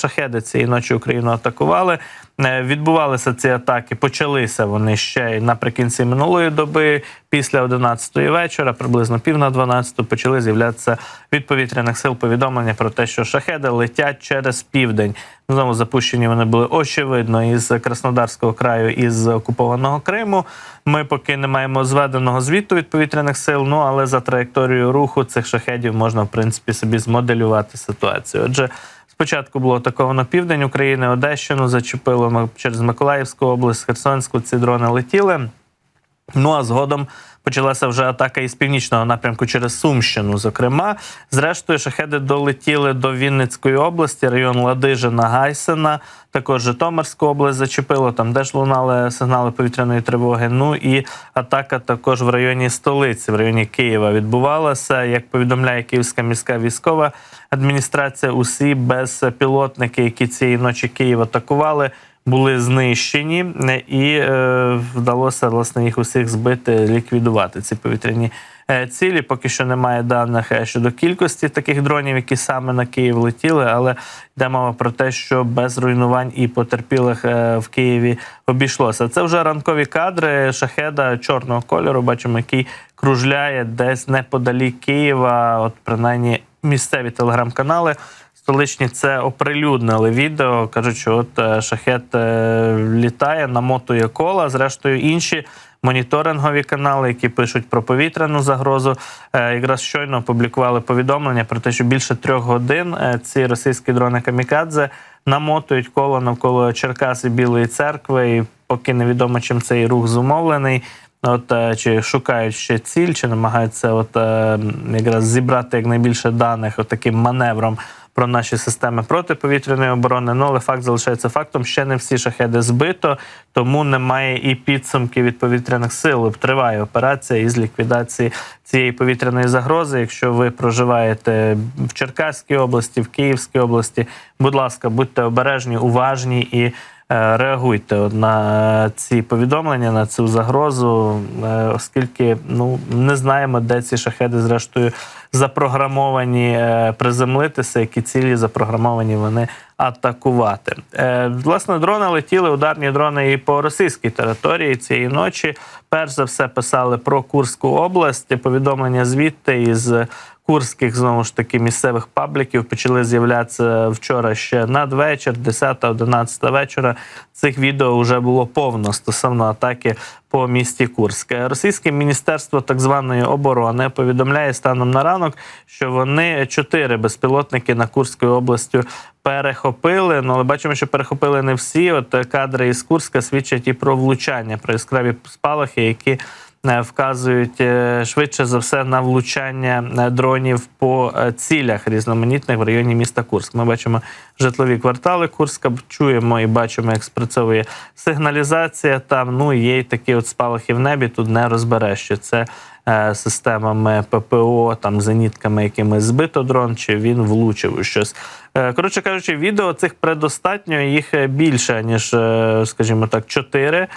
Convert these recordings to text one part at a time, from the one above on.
Шахеди цієї ночі Україну атакували. Е, Відбувалися ці атаки. Почалися вони ще й наприкінці минулої доби. Після 11-ї вечора, приблизно пів на 12 почали з'являтися від повітряних сил повідомлення про те, що шахеди летять через південь. Знову запущені вони були очевидно із Краснодарського краю із окупованого Криму. Ми поки не маємо зведеного звіту від повітряних сил. Ну але за траєкторією руху цих шахедів можна в принципі собі змоделювати ситуацію. Отже. Спочатку було атаковано південь України, Одещину зачепило через Миколаївську область, Херсонську. Ці дрони летіли. Ну а згодом почалася вже атака із північного напрямку через Сумщину. Зокрема, зрештою, шахеди долетіли до Вінницької області, район Ладижина, Гайсена. Також Житомирську область зачепило. Там теж лунали сигнали повітряної тривоги. Ну і атака також в районі столиці, в районі Києва, відбувалася. Як повідомляє Київська міська військова адміністрація, усі безпілотники, які цієї ночі Київ атакували були знищені, е, і е, вдалося власне їх усіх збити, ліквідувати ці повітряні е, цілі. Поки що немає даних щодо кількості таких дронів, які саме на Київ летіли, але йде мова про те, що без руйнувань і потерпілих в Києві обійшлося. Це вже ранкові кадри шахеда чорного кольору. Бачимо, який кружляє десь неподалік Києва. От принаймні місцеві телеграм-канали столичні це оприлюднили відео. кажуть, що от е, шахет е, літає, намотує кола. Зрештою, інші моніторингові канали, які пишуть про повітряну загрозу, е, якраз щойно опублікували повідомлення про те, що більше трьох годин ці російські дрони камікадзе намотують коло навколо Черкас і Білої церкви. І поки невідомо, чим цей рух зумовлений. От чи шукають ще ціль, чи намагаються от якраз зібрати якнайбільше даних от таким маневром про наші системи протиповітряної оборони. Ну але факт залишається фактом. Ще не всі шахеди збито, тому немає і підсумків від повітряних сил. Триває операція із ліквідації цієї повітряної загрози. Якщо ви проживаєте в Черкаській області, в Київській області, будь ласка, будьте обережні, уважні і реагуйте на е, ці повідомлення, на цю загрозу, е, оскільки ну не знаємо, де ці шахеди зрештою запрограмовані е, приземлитися, які цілі запрограмовані вони атакувати. Е, Власне, дрони летіли, ударні дрони і по російській території цієї ночі. Перш за все писали про Курську область. Повідомлення звідти із курських знову ж таки місцевих пабліків почали з'являтися вчора ще надвечір, 10-11 вечора. Цих відео вже було повно стосовно атаки по місті Курськ. Російське міністерство так званої оборони повідомляє станом на ранок, що вони чотири безпілотники на Курською областю перехопили. Ну але бачимо, що перехопили не всі. От кадри із Курська свідчать і про влучання, про яскраві спалахи, які вказують е, швидше за все на влучання е, дронів по е, цілях різноманітних в районі міста Курськ. Ми бачимо житлові квартали Курська, чуємо і бачимо, як спрацьовує сигналізація. Там ну є й такі от спалахи в небі. Тут не розбереш, що це е, системами ППО, там зенітками, якими збито дрон, чи він влучив у щось. Е, Коротше кажучи, відео цих предостатньо їх е, більше ніж, е, скажімо так, чотири.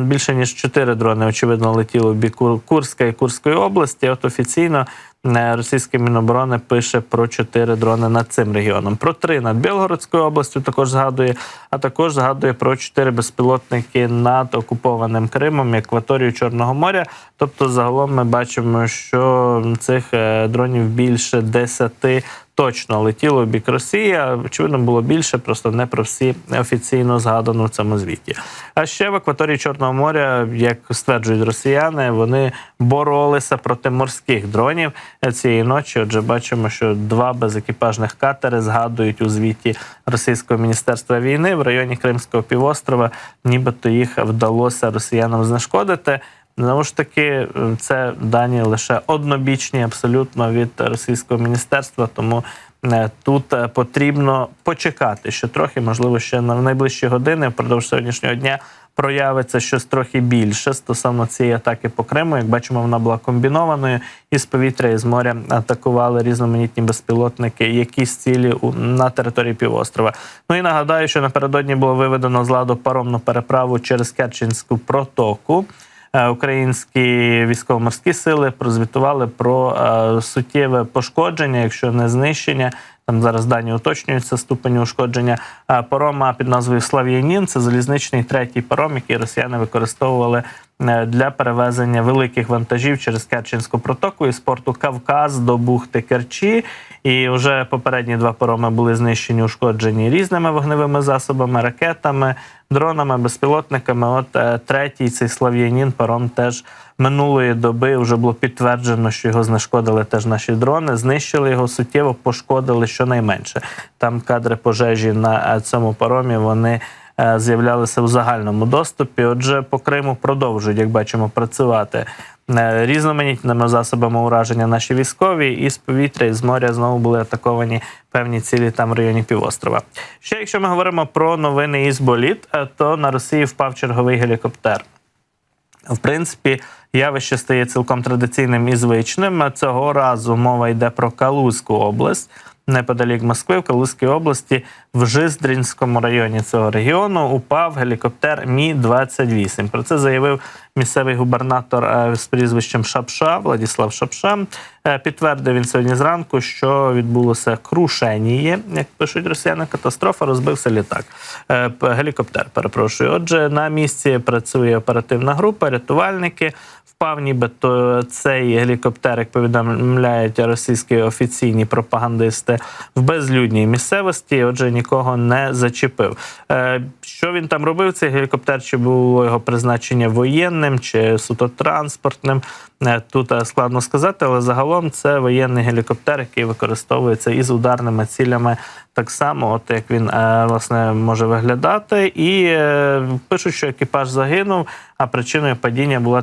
Більше ніж чотири дрони, очевидно, летіло в бік Курська і Курської області. От офіційно е, російське міноборони пише про чотири дрони над цим регіоном. Про три над Білгородською областю також згадує, а також згадує про чотири безпілотники над окупованим Кримом і акваторією Чорного моря. Тобто, загалом ми бачимо, що цих е, дронів більше десяти точно летіло в бік Росії. Очевидно, було більше, просто не про всі офіційно згадано в цьому звіті. А ще в акваторії Чорного моря, як стверджують росіяни, вони боролися проти морських дронів цієї ночі. Отже, бачимо, що два безекіпажних катери згадують у звіті Російського міністерства війни в районі Кримського півострова, нібито їх вдалося росіянам знешкодити. Знову ж таки, це дані лише однобічні, абсолютно від російського міністерства. Тому е, тут е, потрібно почекати, що трохи, можливо, ще на найближчі години впродовж сьогоднішнього дня проявиться щось трохи більше стосовно цієї атаки по Криму. Як бачимо, вона була комбінованою із повітря і з моря атакували різноманітні безпілотники, якісь цілі на території півострова. Ну і нагадаю, що напередодні було виведено з ладу паромну переправу через Керченську протоку. Е, Українські військово-морські сили прозвітували про е, суттєве пошкодження, якщо не знищення Там зараз дані уточнюються ступені ушкодження е, парома під назвою Слав'янін. Це залізничний третій паром, який росіяни використовували для перевезення великих вантажів через Керченську протоку із порту Кавказ до бухти Керчі. І вже попередні два пароми були знищені, ушкоджені різними вогневими засобами, ракетами, дронами, безпілотниками. От е, третій цей слав'янін паром теж минулої доби вже було підтверджено, що його знешкодили теж наші дрони, знищили його суттєво, пошкодили щонайменше. Там кадри пожежі на е, цьому паромі вони. Е, З'являлися у загальному доступі. Отже, по Криму продовжують, як бачимо, працювати е, різноманітними засобами ураження наші військові, і з повітря, і з моря знову були атаковані певні цілі там в районі півострова. Ще якщо ми говоримо про новини із боліт, е, то на Росії впав черговий гелікоптер. В принципі, явище стає цілком традиційним і звичним. Цього разу мова йде про Калузьку область. Неподалік Москви, в Калузькій області, в Жиздрінському районі цього регіону упав гелікоптер Мі 28 Про це заявив місцевий губернатор е, з прізвищем Шапша Владіслав Шапша. Е, Підтвердив він сьогодні зранку, що відбулося крушеніє, як пишуть росіяни. Катастрофа розбився літак. Е, Гелікоптер. Перепрошую. Отже, на місці працює оперативна група, рятувальники. Впав нібито цей гелікоптер, як повідомляють російські офіційні пропагандисти, в безлюдній місцевості. Отже, нікого не зачепив. Е, Що він там робив? Цей гелікоптер? Чи було його призначення воєнним, чи суто транспортним? Е, Тут е, складно сказати, але загалом це воєнний гелікоптер, який використовується із ударними цілями. Так само, от як він власне може виглядати, і пишуть, що екіпаж загинув, а причиною падіння була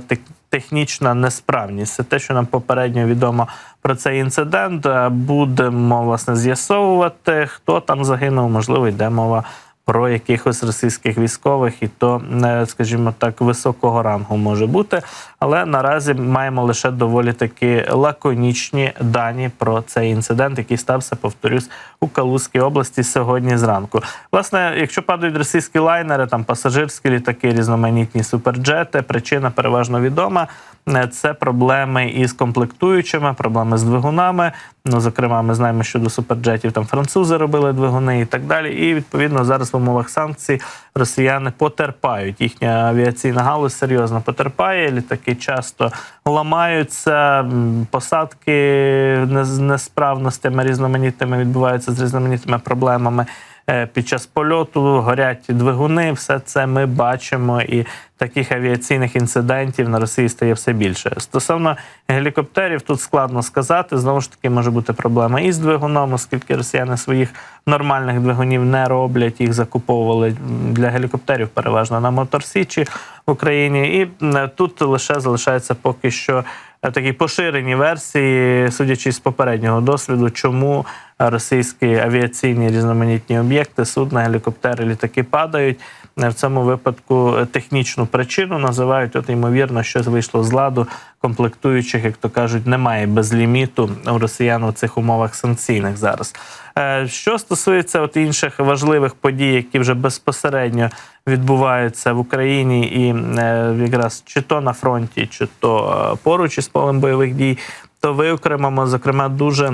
технічна несправність. Це те, що нам попередньо відомо про цей інцидент. Е, Будемо власне з'ясовувати, хто там загинув. Можливо, йде мова про якихось російських військових, і то, е, скажімо так, високого рангу може бути. Але наразі маємо лише доволі таки лаконічні дані про цей інцидент, який стався, повторюсь, у Калузькій області сьогодні зранку. Власне, якщо падають російські лайнери, там пасажирські літаки, різноманітні суперджети, причина переважно відома. Е, Це проблеми із комплектуючими, проблеми з двигунами. Ну, зокрема, ми знаємо, що до суперджетів там французи робили двигуни і так далі. І відповідно зараз в умовах санкцій росіяни потерпають. Їхня авіаційна галузь серйозно потерпає. Літаки часто ламаються, посадки з несправностями різноманітними відбуваються з різноманітними проблемами. Е, Під час польоту горять двигуни, все це ми бачимо, і таких авіаційних інцидентів на Росії стає все більше. Стосовно гелікоптерів, тут складно сказати. Знову ж таки, може бути проблема із двигуном, оскільки росіяни своїх нормальних двигунів не роблять, їх закуповували для гелікоптерів переважно на моторсічі в Україні. І тут лише залишається поки що е, такі поширені версії, судячи з попереднього досвіду, чому російські авіаційні різноманітні об'єкти, судна, гелікоптери, літаки падають. Е, В цьому випадку е, технічну причину називають от ймовірно, щось вийшло з ладу комплектуючих, як то кажуть, немає без ліміту у росіян у цих умовах санкційних зараз. Е, Що стосується от інших важливих подій, які вже безпосередньо відбуваються в Україні, і е, якраз чи то на фронті, чи то е, поруч із полем бойових дій, то виокремимо зокрема дуже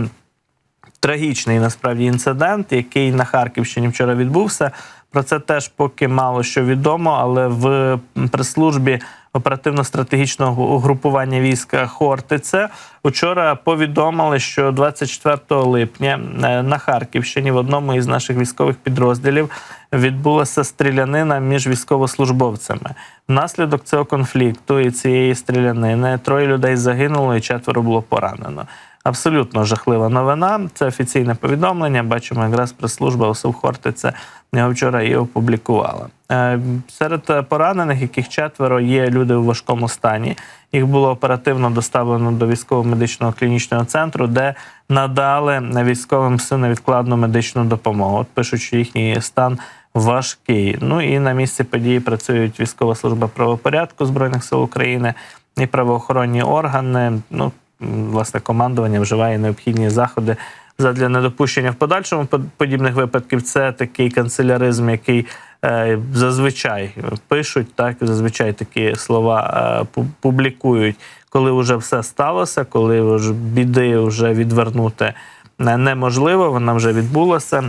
трагічний насправді інцидент, який на Харківщині вчора відбувся. Про це теж поки мало що відомо, але в прес-службі оперативно-стратегічного угрупування війська Хортице вчора повідомили, що 24 липня е, на Харківщині в одному із наших військових підрозділів відбулася стрілянина між військовослужбовцями. Внаслідок цього конфлікту і цієї стрілянини троє людей загинуло і четверо було поранено. Абсолютно жахлива новина. Це офіційне повідомлення. Бачимо, якраз прес-служба ОСУ Хортиця його вчора і опублікувала. Е, Серед поранених, яких четверо, є люди у важкому стані. Їх було оперативно доставлено до військово-медичного клінічного центру, де надали військовим всю невідкладну медичну допомогу. От пишуть, що їхній стан важкий. Ну і на місці події працюють військова служба правопорядку збройних сил України і правоохоронні органи. Ну власне командування вживає необхідні заходи задля недопущення в подальшому под- подібних випадків. Це такий канцеляризм, який е, зазвичай пишуть, так зазвичай такі слова е, публікують, коли вже все сталося, коли вже біди вже відвернути е, неможливо, вона вже відбулася.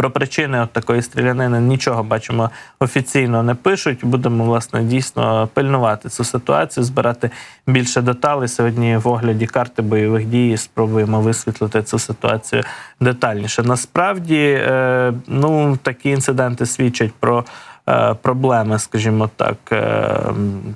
Про причини от такої стрілянини нічого бачимо офіційно не пишуть. Будемо власне дійсно пильнувати цю ситуацію, збирати більше деталей. Сьогодні в огляді карти бойових дій спробуємо висвітлити цю ситуацію детальніше. Насправді, е, ну такі інциденти свідчать про. е, Проблеми, скажімо так, е,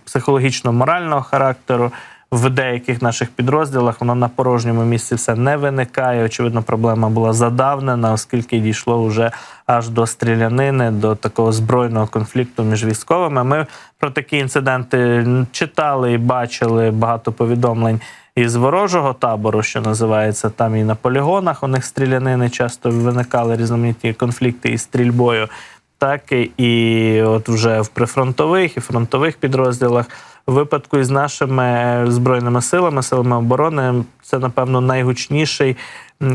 психологічно-морального характеру в деяких наших підрозділах воно на порожньому місці все не виникає. Очевидно, проблема була задавнена, оскільки дійшло вже аж до стрілянини, до такого збройного конфлікту між військовими. Ми про такі інциденти читали і бачили багато повідомлень. Із ворожого табору, що називається, там і на полігонах у них стрілянини часто виникали різноманітні конфлікти із стрільбою, так і от вже в прифронтових і фронтових підрозділах. В випадку із нашими збройними силами, силами оборони, це напевно найгучніший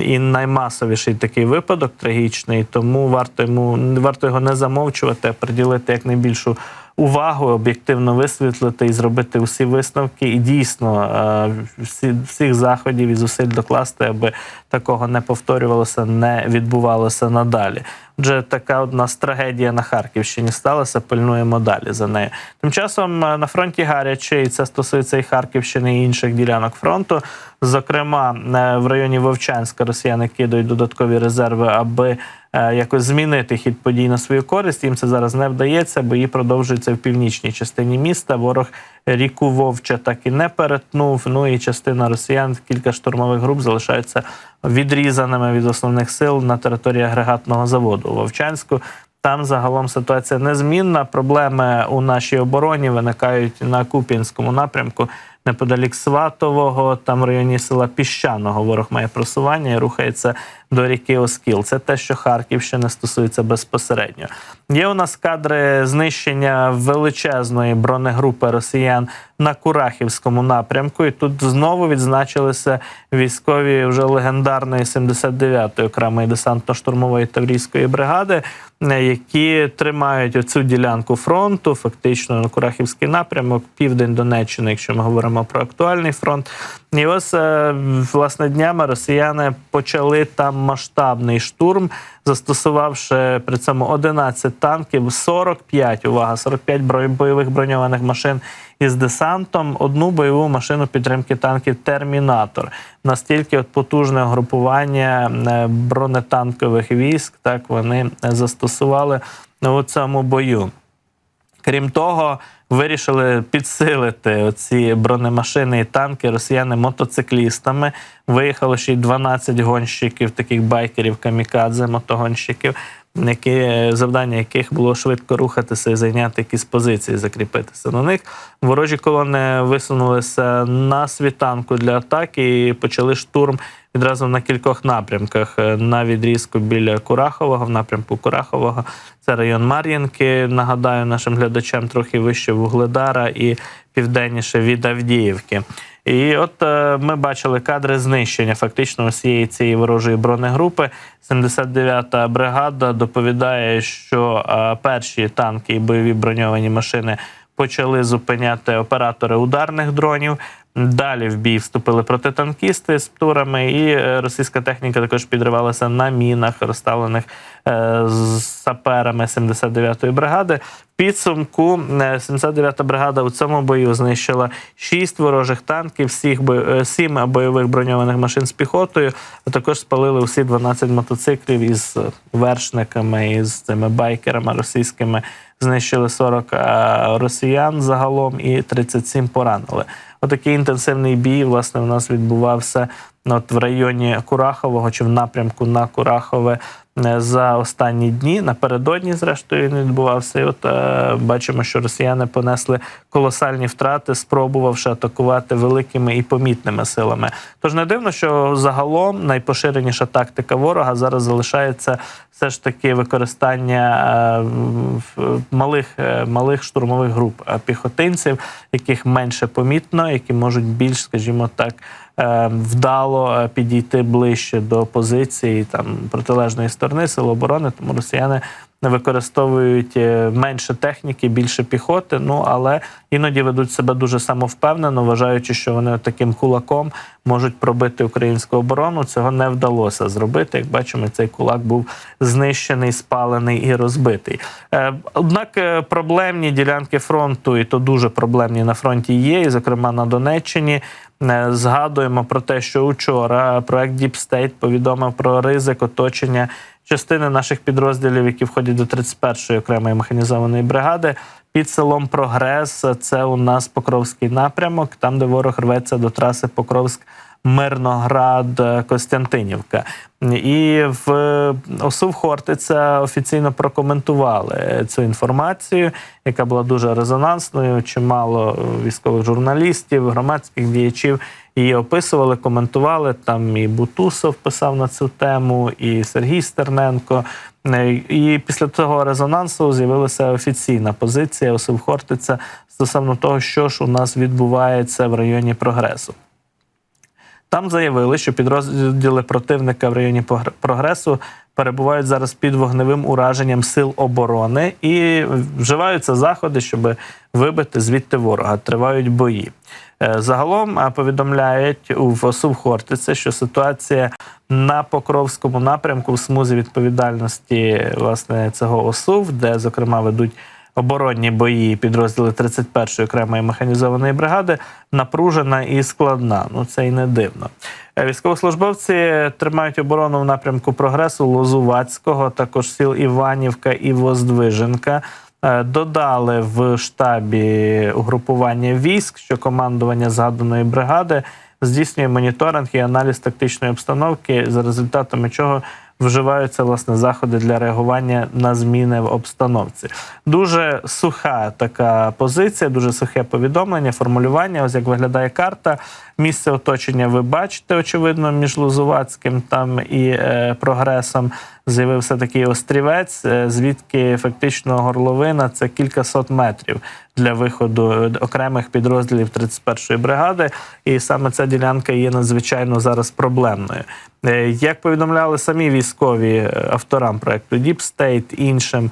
і наймасовіший такий випадок трагічний. Тому варто йому варто його не замовчувати, а приділити якнайбільшу увагу, об'єктивно висвітлити і зробити усі висновки, і дійсно е, всі, всіх заходів і зусиль докласти, аби такого не повторювалося, не відбувалося надалі. Отже, така у нас трагедія на Харківщині сталася. Пильнуємо далі за нею. Тим часом е, на фронті гаряче, і це стосується і Харківщини і інших ділянок фронту. Зокрема, е, в районі Вовчанська росіяни кидають додаткові резерви, аби е, якось змінити хід подій на свою користь. Їм це зараз не вдається, бої продовжуються в північній частині міста. Ворог ріку Вовча так і не перетнув. Ну і частина росіян, кілька штурмових груп залишаються відрізаними від основних сил на території агрегатного заводу у Вовчанську. Там загалом ситуація незмінна. Проблеми у нашій обороні виникають на Куп'янському напрямку неподалік Сватового, там в районі села Піщаного. Ворог має просування і рухається до ріки Оскіл. Це те, що Харківщини стосується безпосередньо. Є у нас кадри знищення величезної бронегрупи росіян на Курахівському напрямку. І тут знову відзначилися військові вже легендарної 79-ї окремої десантно-штурмової таврійської бригади, які тримають оцю ділянку фронту, фактично на Курахівський напрямок, південь Донеччини, якщо ми говоримо про актуальний фронт. І ось е, власне днями росіяни почали там масштабний штурм, застосувавши при цьому 11 танків, 45, увага, 45 бро- бойових броньованих машин із десантом, одну бойову машину підтримки танків Термінатор. Настільки от потужне групування е, бронетанкових військ, так вони е, застосували у цьому бою. Крім того, вирішили підсилити ці бронемашини і танки росіяни мотоциклістами. Виїхало ще й 12 гонщиків, таких байкерів, камікадзе, мотогонщиків, які, е, завдання яких було швидко рухатися і зайняти якісь позиції, закріпитися на них. Ворожі колони висунулися на світанку для атаки і почали штурм відразу на кількох напрямках. Е, На відрізку біля Курахового, в напрямку Курахового. Це район Мар'їнки. Нагадаю нашим глядачам трохи вище Вугледара і південніше від Авдіївки. І от е, ми бачили кадри знищення фактично усієї цієї ворожої бронегрупи. 79-та бригада доповідає, що е, перші танки і бойові броньовані машини почали зупиняти оператори ударних дронів. Далі в бій вступили протитанкісти з птурами, і е, російська техніка також підривалася на мінах, розставлених е, з саперами 79-ї бригади. Підсумку е, 79-та бригада у цьому бою знищила 6 ворожих танків, всіх бо- е, 7 бойових броньованих машин з піхотою, а також спалили усі 12 мотоциклів із вершниками, із цими байкерами російськими. Знищили 40 е, росіян загалом і 37 поранили. Отакий інтенсивний бій, власне, у нас відбувався от в районі Курахового чи в напрямку на Курахове за останні дні. Напередодні, зрештою, він відбувався. І от е, бачимо, що росіяни понесли колосальні втрати, спробувавши атакувати великими і помітними силами. Тож не дивно, що загалом найпоширеніша тактика ворога зараз залишається все ж таки використання е, малих, е, малих штурмових груп е, піхотинців, яких менше помітно, які можуть більш, скажімо так, е, вдало е, підійти ближче до позиції там протилежної сторони сил оборони. Тому росіяни використовують е, менше техніки, більше піхоти. Ну але іноді ведуть себе дуже самовпевнено, вважаючи, що вони таким кулаком можуть пробити українську оборону. Цього не вдалося зробити. Як бачимо, цей кулак був знищений, спалений і розбитий. Е, Однак е, проблемні ділянки фронту, і то дуже проблемні на фронті є, і зокрема на Донеччині. Згадуємо про те, що учора проект State повідомив про ризик оточення частини наших підрозділів, які входять до 31-ї окремої механізованої бригади. Під селом Прогрес це у нас Покровський напрямок, там де ворог рветься до траси Покровськ. Мирноград, е, Костянтинівка. І в ОСУВ Хортиця офіційно прокоментували цю інформацію, яка була дуже резонансною. Чимало військових журналістів, громадських діячів її описували, коментували. Там і Бутусов писав на цю тему, і Сергій Стерненко. І після того резонансу з'явилася офіційна позиція ОСУВ Хортиця стосовно того, що ж у нас відбувається в районі прогресу. Там заявили, що підрозділи противника в районі прогресу перебувають зараз під вогневим ураженням сил оборони і вживаються заходи, щоб вибити звідти ворога. Тривають бої. Е, загалом повідомляють у в Хортиці, що ситуація на Покровському напрямку в смузі відповідальності власне цього ОСУВ, де зокрема ведуть оборонні бої підрозділи 31-ї окремої механізованої бригади напружена і складна. Ну це й не дивно. Е, військовослужбовці тримають оборону в напрямку прогресу Лозувацького, також сіл Іванівка і Воздвиженка. Е, додали в штабі угрупування військ, що командування згаданої бригади здійснює моніторинг і аналіз тактичної обстановки, за результатами чого вживаються власне заходи для реагування на зміни в обстановці. Дуже суха така позиція, дуже сухе повідомлення, формулювання. Ось як виглядає карта. Місце оточення ви бачите, очевидно, між Лозувацьким там і е, прогресом з'явився такий острівець, е, звідки фактично горловина це кілька сот метрів для виходу окремих підрозділів 31-ї бригади. І саме ця ділянка є надзвичайно зараз проблемною. Е, як повідомляли самі військові е, авторам проекту Deep State, іншим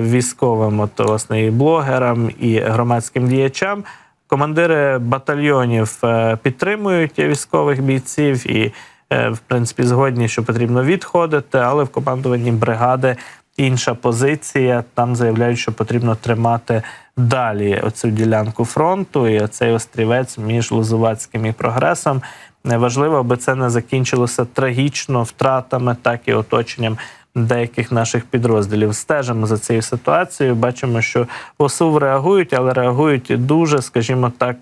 військовим, от власне і блогерам і громадським діячам. Командири батальйонів підтримують військових бійців і в принципі згодні, що потрібно відходити, але в командуванні бригади інша позиція. Там заявляють, що потрібно тримати далі оцю ділянку фронту і оцей острівець між Лозувацьким і прогресом. Важливо, аби це не закінчилося трагічно втратами, так і оточенням. Деяких наших підрозділів стежимо за цією ситуацією. Бачимо, що ОСУВ реагують, але реагують дуже, скажімо так,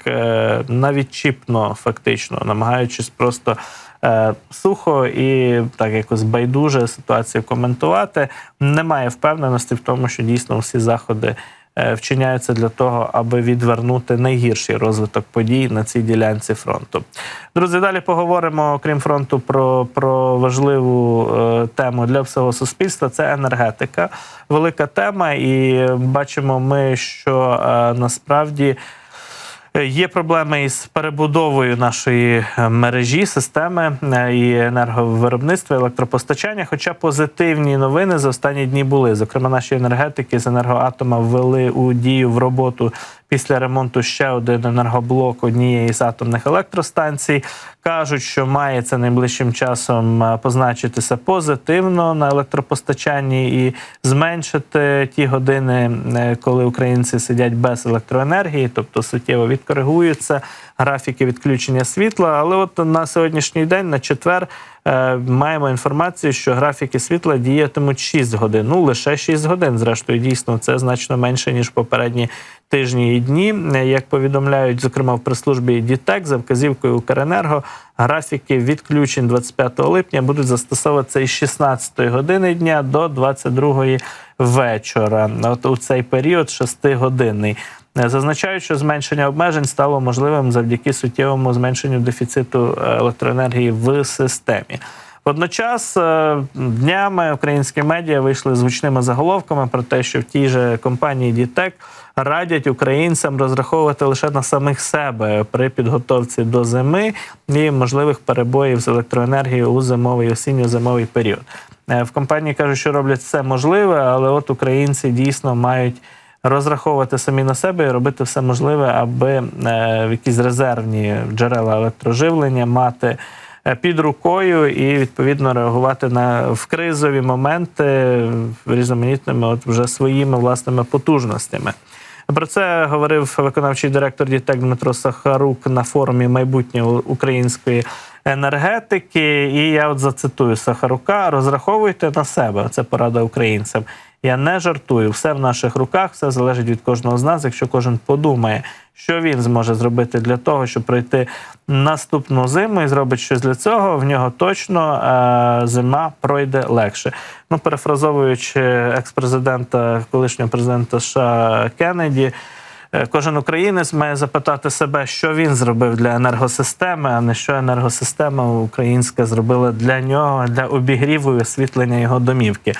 навіть чіпно, фактично, намагаючись просто Е, сухо і так якось байдуже ситуацію коментувати. Немає впевненості в тому, що дійсно всі заходи. Е, вчиняються для того, аби відвернути найгірший розвиток подій на цій ділянці фронту. Друзі, далі поговоримо окрім фронту про про важливу е, тему для всього суспільства. Це енергетика, велика тема, і бачимо ми, що е, насправді. Є проблеми із перебудовою нашої е, мережі, системи е, і енерговиробництва, електропостачання. Хоча позитивні новини за останні дні були. Зокрема, наші енергетики з енергоатома ввели у дію в роботу після ремонту ще один енергоблок однієї з атомних електростанцій. Кажуть, що має це найближчим часом е, позначитися позитивно на електропостачанні і зменшити ті години, е, коли українці сидять без електроенергії, тобто суттєво відкоригуються графіки відключення світла. Але от на сьогоднішній день, на четвер, е, маємо інформацію, що графіки світла діятимуть 6 годин. Ну лише 6 годин. Зрештою, дійсно, це значно менше ніж попередні тижні і дні. Як повідомляють, зокрема в прес-службі Дітек за вказівкою Укренерго, графіки відключень 25 липня будуть застосовуватися із 16 години дня до 22 вечора. От у цей період 6 годинний. Зазначають, що зменшення обмежень стало можливим завдяки суттєвому зменшенню дефіциту електроенергії в системі. Водночас е, днями українські медіа вийшли з гучними заголовками про те, що в тій же компанії Дітек радять українцям розраховувати лише на самих себе при підготовці до зими і можливих перебоїв з електроенергією у зимовий осінньо-зимовий період. Е, В компанії кажуть, що роблять все можливе, але от українці дійсно мають розраховувати самі на себе і робити все можливе, аби е, якісь резервні джерела електроживлення мати е, під рукою і відповідно реагувати на в кризові моменти різноманітними, от вже своїми власними потужностями. Про це говорив виконавчий директор Дітек Дмитро Сахарук на форумі майбутнє української енергетики. І я от зацитую Сахарука: розраховуйте на себе. Це порада українцям. Я не жартую. Все в наших руках, все залежить від кожного з нас. Якщо кожен подумає, що він зможе зробити для того, щоб пройти наступну зиму і зробить щось для цього, в нього точно е, зима пройде легше. Ну, перефразовуючи екс-президента, колишнього президента США Кеннеді. Е, Кожен українець має запитати себе, що він зробив для енергосистеми, а не що енергосистема українська зробила для нього для обігріву і освітлення його домівки.